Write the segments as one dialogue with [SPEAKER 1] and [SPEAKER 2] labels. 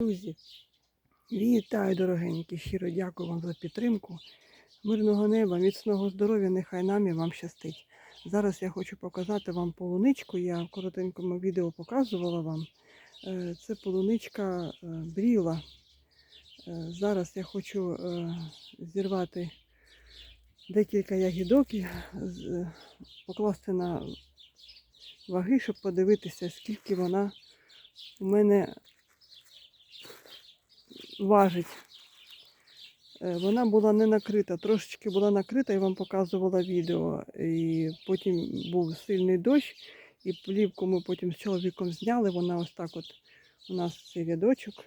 [SPEAKER 1] Друзі, вітаю, дорогенькі, щиро дякую вам за підтримку. Мирного неба, міцного здоров'я, нехай нам і вам щастить. Зараз я хочу показати вам полуничку. Я в коротенькому відео показувала вам. Е, Це полуничка е, бріла. Е, Зараз я хочу зірвати декілька ягідок покласти на ваги, щоб подивитися, скільки вона у мене важить. Е, Вона була не накрита, трошечки була накрита, я вам показувала відео. І потім був сильний дощ, і плівку ми потім з чоловіком зняли. Вона ось так от у нас цей рядочок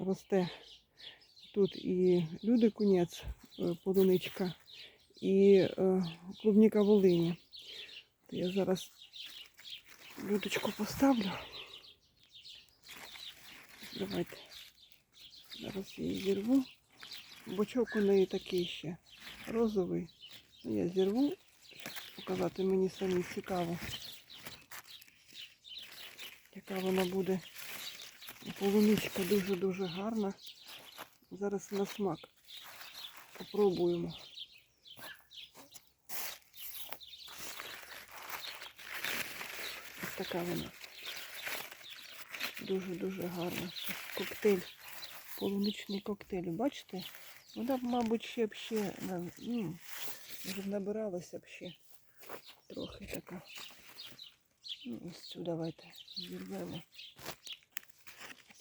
[SPEAKER 1] росте. Тут і люди кунець, е, полуничка, і е, клубніка Волині. Я зараз людочку поставлю. Давайте. Зараз її зірву. Бочок у неї такий ще розовий. Я зірву, показати мені самі цікаво, яка вона буде. Полуничка дуже-дуже гарна. Зараз на смак. Попробуємо. Ось така вона. Дуже-дуже гарна. Коктейль полуничний коктейль. Бачите? Вона, б, мабуть, ще ще ну, вже набиралася ще трохи така. Ну, ось цю давайте зірвемо.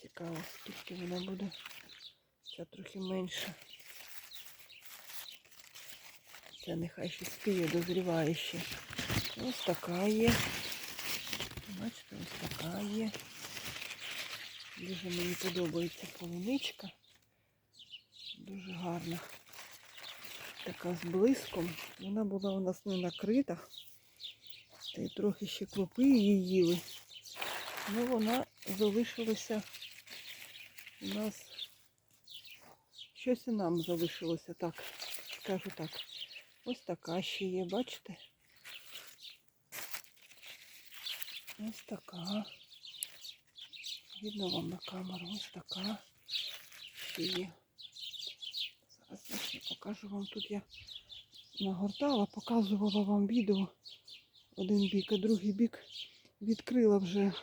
[SPEAKER 1] Цікаво, скільки вона буде. Ця трохи менша. Ця нехай ще спіє, дозріває ще. Ось така є. Бачите, ось така є. Дуже мені подобається полуничка. Дуже гарна. Така з блиском. Вона була у нас не накрита. Та й трохи ще клопи її їли. Ну вона залишилася у нас. Щось і нам залишилося так. Скажу так. Ось така ще є, бачите? Ось така. Видно вам на камеру. Ось така є. Зараз я покажу вам. Тут я нагортала, показувала вам відео. Один бік, а другий бік відкрила вже,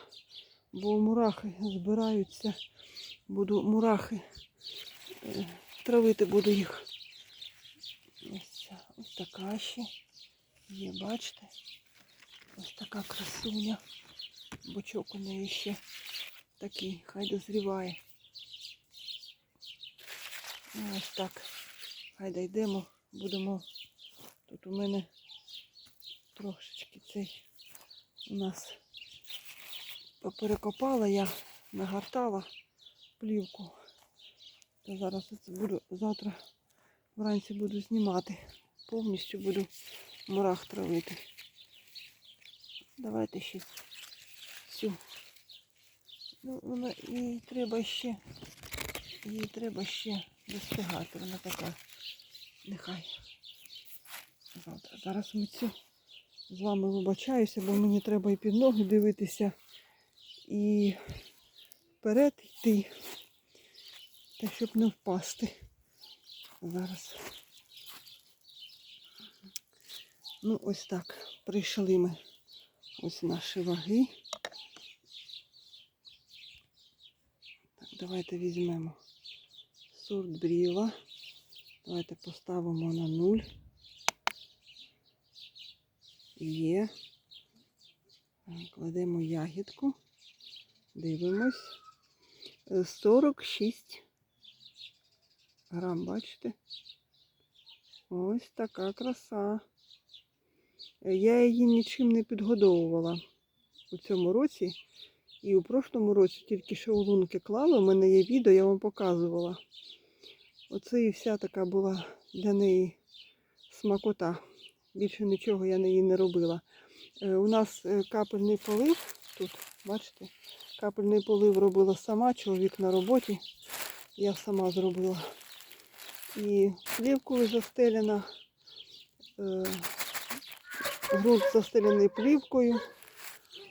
[SPEAKER 1] бо мурахи збираються. Буду мурахи е, травити буду їх. Ось, ось така ще є, бачите? Ось така красуня. Бочок у неї ще такий, хай дозріває. Ну, ось так. Хай дійдемо, будемо. Тут у мене трошечки цей у нас поперекопала я, нагортала плівку. То зараз це буду завтра вранці буду знімати. Повністю буду мурах травити. Давайте ще цю. Ну, вона їй треба ще. Їй треба ще достигати. Вона така. Нехай. Зараз ми цю з вами вибачаюся, бо мені треба і під ноги дивитися, і вперед йти. Та щоб не впасти. Зараз. Ну, ось так. Прийшли ми. Ось наші ваги. Так, давайте візьмемо сорт бріла. Давайте поставимо на нуль. Є. Кладемо ягідку. Дивимось. Е, 46 грам, бачите? Ось така краса. Е, Я її нічим не підгодовувала у цьому році. І у прошлому році тільки що у лунки клала, у мене є відео, я вам показувала. Оце і вся така була для неї смакота. Більше нічого я на її не робила. Е, У нас е, капельний полив тут, бачите, капельний полив робила сама, чоловік на роботі. Я сама зробила. І плівкою застелена. Е, Грунт застелений плівкою.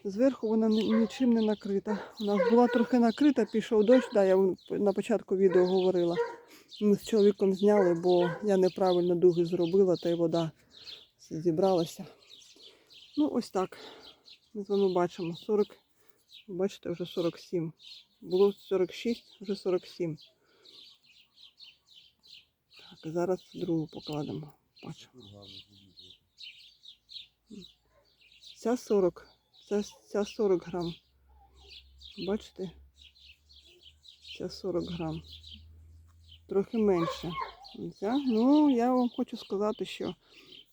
[SPEAKER 1] Зверху вона нічим не накрита. Нас була трохи накрита, пішов дощ, да, я на початку відео говорила. Ми з чоловіком зняли, бо я неправильно дуги зробила, та й вода зібралася. Ну, ось так. Ми з вами бачимо 40, бачите, вже 47. Було 46, вже 47. Так, зараз другу покладемо. Бачимо. Ця 40, ця, ця 40 грам. Бачите? Ця 40 грам. Трохи менше. Ця, ну, я вам хочу сказати, що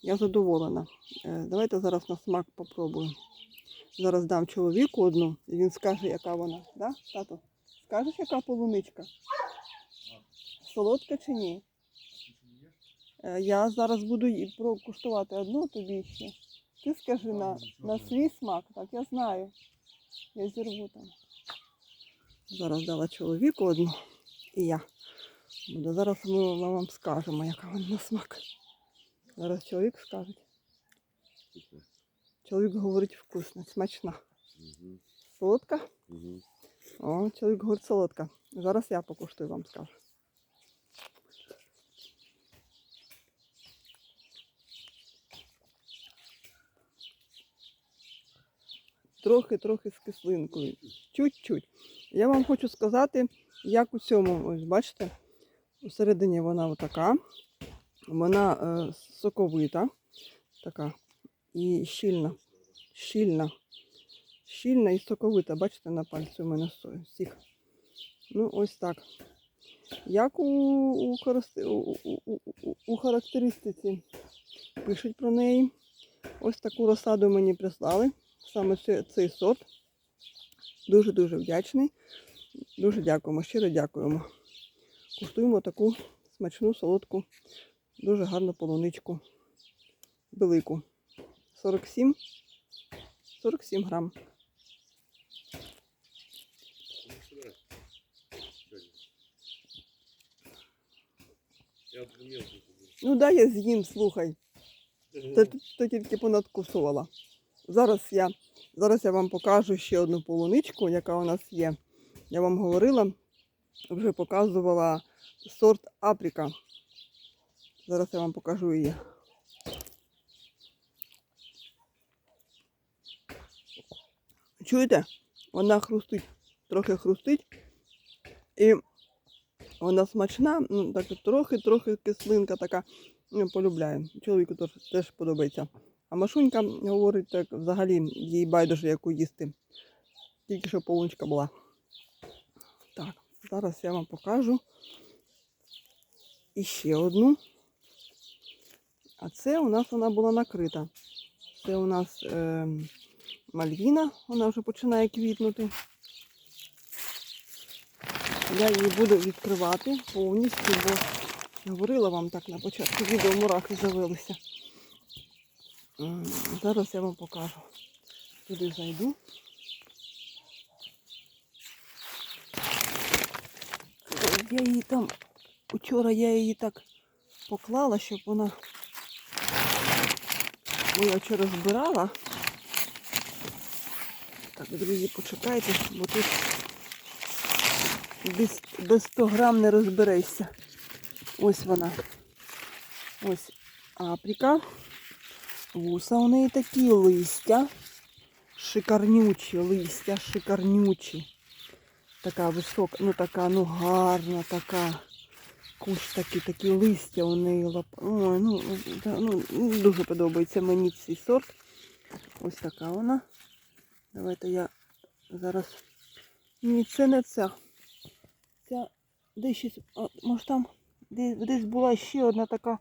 [SPEAKER 1] я задоволена. Е, Давайте зараз на смак попробуємо. Зараз дам чоловіку одну, і він скаже, яка вона. Да, тато? Скажеш, яка полуничка? Солодка чи ні? Е, Я зараз буду прокуштувати одну тобі ще. Ти скажи на, на свій смак, так я знаю. Я зірву там. Зараз дала чоловіку одну і я. Буду. Зараз ми вам скажемо, яка вона на смак. Зараз чоловік скаже. Чоловік говорить вкусно, смачна. Солодка? О, чоловік говорить солодка. Зараз я покуштую вам скажу. Трохи-трохи з кислинкою. Чуть-чуть. Я вам хочу сказати, як у цьому, ось бачите, усередині вона отака. Вона е, соковита, така і щільна. Щільна. Щільна і соковита. Бачите, на пальці у мене сік. Ну, ось так. Як у, у, у, у- у характеристиці пишуть про неї. Ось таку розсаду мені прислали. Саме цей, сорт. Дуже-дуже вдячний. Дуже дякуємо, щиро дякуємо. Куштуємо таку смачну, солодку, дуже гарну полуничку. Велику. 47. 47 грам. Ну дай я з'їм, слухай. Ти тільки понадкусувала. Зараз я, зараз я вам покажу ще одну полуничку, яка у нас є. Я вам говорила, вже показувала сорт Апріка. Зараз я вам покажу її. Чуєте? Вона хрустить, трохи хрустить. І вона смачна, ну так трохи-трохи кислинка така. Ну, полюбляю. Чоловіку теж, теж подобається. А Машунька говорить, так взагалі їй байдуже яку їсти. Тільки що полуничка була. Так, зараз я вам покажу іще одну. А це у нас вона була накрита. Це у нас е, мальвіна, вона вже починає квітнути. Я її буду відкривати повністю, бо говорила вам так на початку відео мурахи завелися. Зараз я вам покажу. Туди зайду. Я її там, вчора я її так поклала, щоб вона. Бо я вчора збирала. Так, друзі, почекайте, бо тут без, без 100 грам не розберешся. Ось вона. Ось апріка. Вуса у неї такі листя. Шикарнючі листя, шикарнючі. Така висока, ну така, ну гарна така. Кущ такий, такі листя у неї лап. Ой, ну, да, ну, дуже подобається мені цей сорт. Ось така вона. Давайте я зараз. Ні, це не ця. Ця десь щось. Може там десь була ще одна така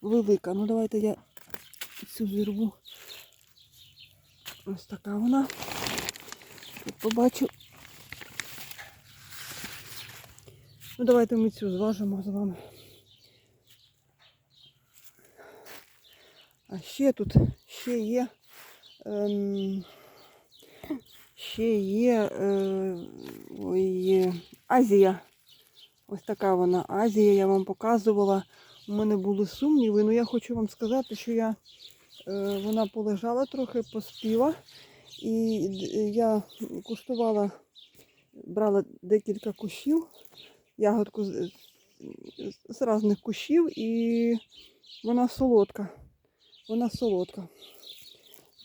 [SPEAKER 1] велика. Ну давайте я цю зірву. Ось така вона. Тут побачу. Ну давайте ми цю зважимо з вами. А ще тут ще є. Ем, ще є е, ой, Азія. Ось така вона Азія, я вам показувала. У мене були сумніви, але я хочу вам сказати, що я, вона полежала трохи, поспіла. І я куштувала, брала декілька кущів, ягодку з, з, різних кущів, і вона солодка. Вона солодка.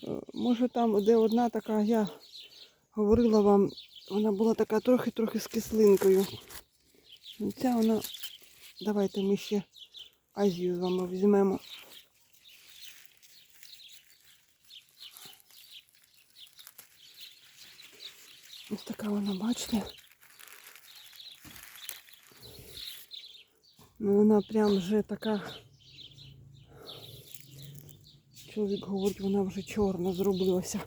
[SPEAKER 1] Е, Може там, де одна така, я говорила вам, вона була така трохи-трохи з кислинкою. Ця вона, давайте ми ще Азію з вами візьмемо. Ось така вона, бачите? Ну вона прям вже така. Чоловік говорить, вона вже чорна зробилася.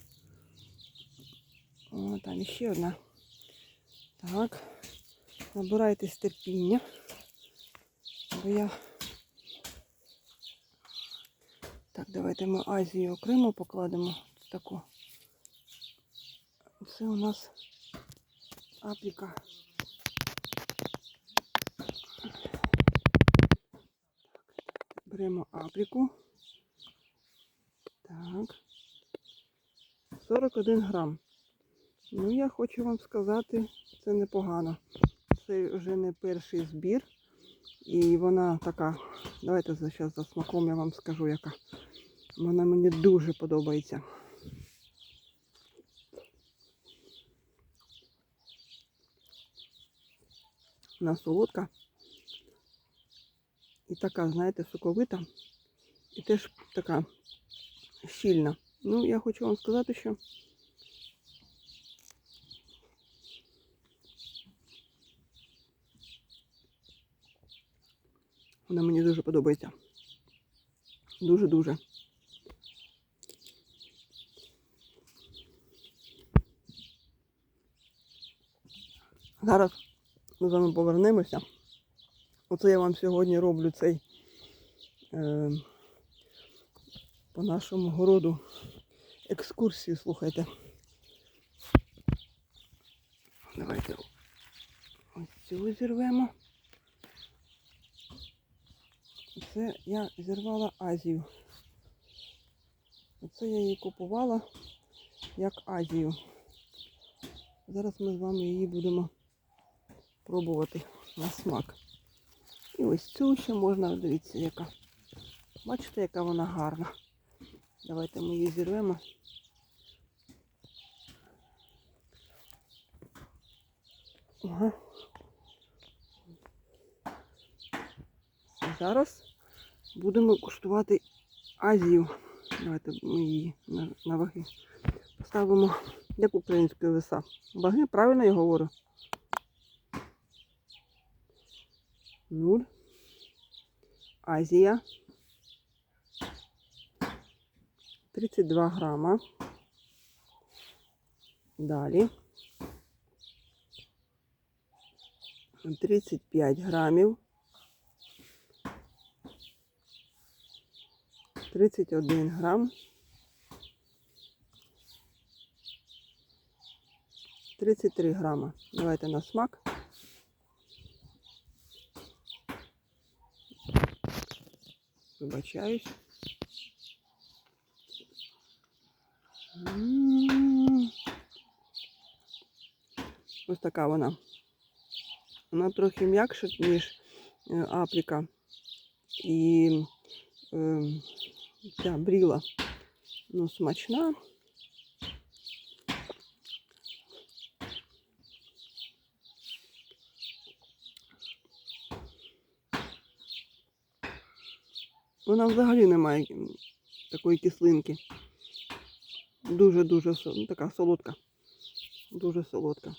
[SPEAKER 1] О, там ще одна. Так. Набирайтесь терпіння. Бо я. Так, давайте ми Азію окремо покладемо. Таку. Це у нас апліка. Беремо апліку. Так. 41 грам. Ну, я хочу вам сказати, це непогано. Це вже не перший збір. І вона така, давайте зараз за смаком я вам скажу, яка. Вона мені дуже подобається. Вона солодка. І така, знаєте, соковита. І теж така щільна. Ну, я хочу вам сказати, що вона мені дуже подобається. Дуже-дуже. Зараз ми з вами повернемося. Оце я вам сьогодні роблю цей е, по нашому городу екскурсію, слухайте. Давайте ось цю зірвемо. Це я зірвала Азію. Оце я її купувала як Азію. Зараз ми з вами її будемо пробувати на смак. І ось цю ще можна, дивіться, яка. Бачите, яка вона гарна. Давайте ми її зірвемо. Ага. Зараз будемо куштувати Азію. Давайте ми її на, ваги поставимо. Як українська веса. Ваги, правильно я говорю? Нуль. Азія. 32 грама. Далі. 35 грамів. 31 грам. 33 грама. Давайте на смак. Вибачаюсь. Ось така вона. Вона трохи м'якша, ніж е, апліка. І е, ця бріла. Ну, смачна. Вона взагалі не має такої кислинки. Дуже-дуже така солодка. Дуже солодка.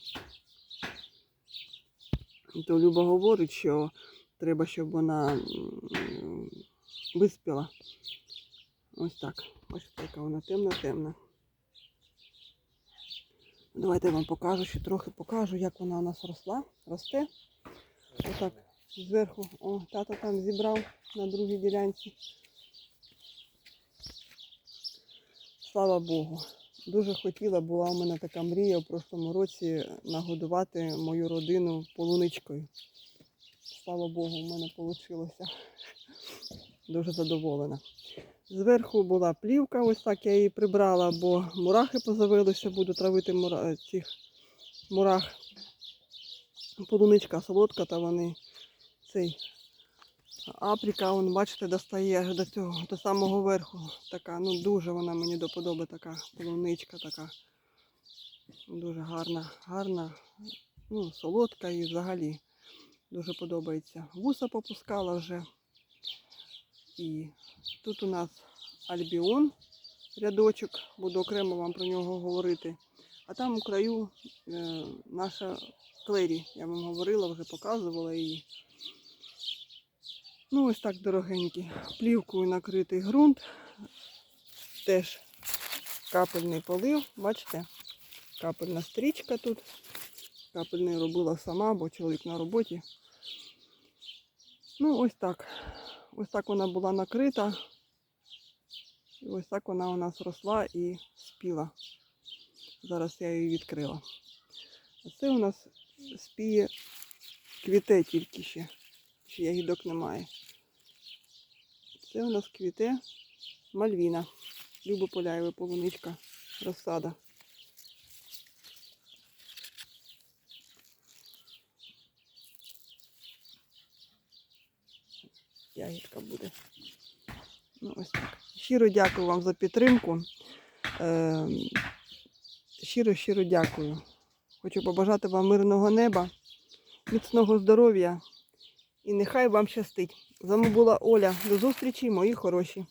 [SPEAKER 1] То Люба говорить, що треба, щоб вона виспіла. Ось так. Бачите, яка вона темна-темна. Давайте я вам покажу, ще трохи покажу, як вона у нас росла. Росте. Отак зверху. О, тато там зібрав на другій ділянці. Слава Богу. Дуже хотіла, була у мене така мрія в прошлому році нагодувати мою родину полуничкою. Слава Богу, в мене вийшло. Дуже задоволена. Зверху була плівка, ось так я її прибрала, бо мурахи позавилися, буду травити мура... цих мурах. Полуничка солодка, та вони цей апріка, он, бачите, достає до цього, до самого верху. Така, ну дуже вона мені до подоби, така полуничка така. Дуже гарна, гарна, ну, солодка і взагалі дуже подобається. Вуса попускала вже. І тут у нас альбіон, рядочок, буду окремо вам про нього говорити. А там у краю е, наша клері, я вам говорила, вже показувала її. Ну, ось так дорогенькі. Плівкою накритий ґрунт. Теж капельний полив, бачите? Капельна стрічка тут. Капельний робила сама, бо чоловік на роботі. Ну, ось так. Ось так вона була накрита. І ось так вона у нас росла і спіла. Зараз я її відкрила. А це у нас спіє квіте тільки ще. Ще ягідок немає. Це у нас квіте Мальвіна. Любо Поляєва полуничка, розсада. Ягідка буде. Ну, ось так. Щиро дякую вам за підтримку. Е, щиро, щиро дякую. Хочу побажати вам мирного неба, міцного здоров'я і нехай вам щастить. З вами була Оля. До зустрічі, мої хороші.